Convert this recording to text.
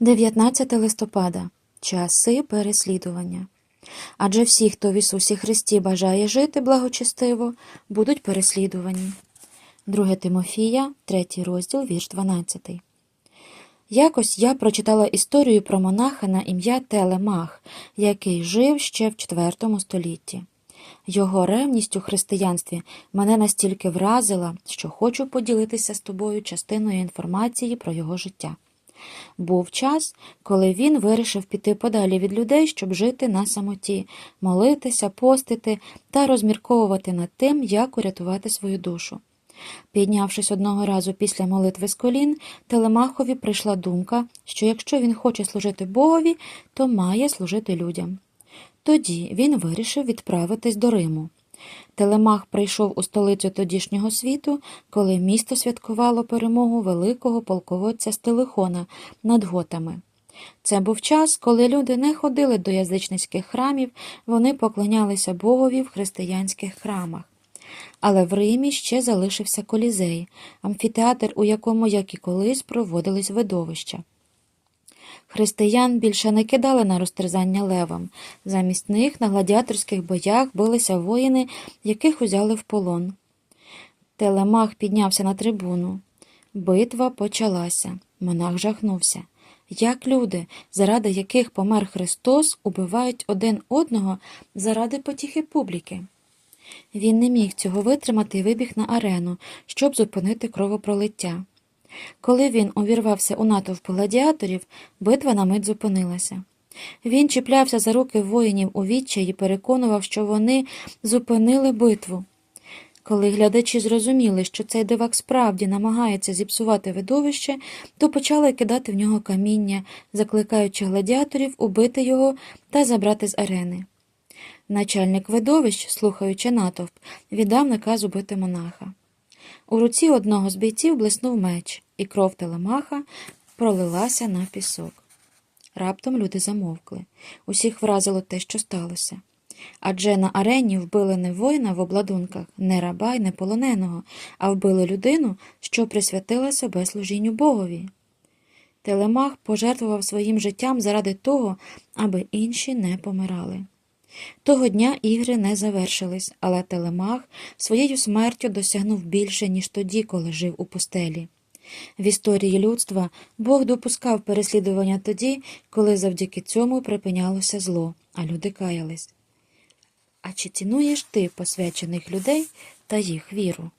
19 листопада. Часи переслідування. Адже всі, хто в Ісусі Христі бажає жити благочестиво, будуть переслідувані. 2 Тимофія, 3 розділ, вірш 12. Якось я прочитала історію про монаха на ім'я Телемах, який жив ще в IV столітті. Його ревність у християнстві мене настільки вразила, що хочу поділитися з тобою частиною інформації про його життя. Був час, коли він вирішив піти подалі від людей, щоб жити на самоті, молитися, постити та розмірковувати над тим, як урятувати свою душу. Піднявшись одного разу після молитви з колін, Телемахові прийшла думка, що якщо він хоче служити Богові, то має служити людям. Тоді він вирішив відправитись до Риму. Телемах прийшов у столицю тодішнього світу, коли місто святкувало перемогу великого полководця Стелихона над готами. Це був час, коли люди не ходили до язичницьких храмів, вони поклонялися Богові в християнських храмах. Але в Римі ще залишився колізей, амфітеатр, у якому, як і колись, проводились видовища. Християн більше не кидали на розтерзання левам. Замість них на гладіаторських боях билися воїни, яких узяли в полон. Телемах піднявся на трибуну. Битва почалася. Монах жахнувся. Як люди, заради яких помер Христос, убивають один одного заради потіхи публіки? Він не міг цього витримати і вибіг на арену, щоб зупинити кровопролиття. Коли він увірвався у натовп гладіаторів, битва на мить зупинилася. Він чіплявся за руки воїнів у відчаї і переконував, що вони зупинили битву. Коли глядачі зрозуміли, що цей дивак справді намагається зіпсувати видовище, то почали кидати в нього каміння, закликаючи гладіаторів убити його та забрати з арени. Начальник видовищ, слухаючи натовп, віддав наказ убити монаха. У руці одного з бійців блиснув меч, і кров телемаха пролилася на пісок. Раптом люди замовкли. Усіх вразило те, що сталося. Адже на арені вбили не воїна в обладунках, не раба й не полоненого, а вбили людину, що присвятила себе служінню Богові. Телемах пожертвував своїм життям заради того, аби інші не помирали. Того дня ігри не завершились, але Телемах своєю смертю досягнув більше, ніж тоді, коли жив у пустелі. В історії людства Бог допускав переслідування тоді, коли завдяки цьому припинялося зло, а люди каялись. А чи цінуєш ти посвячених людей та їх віру?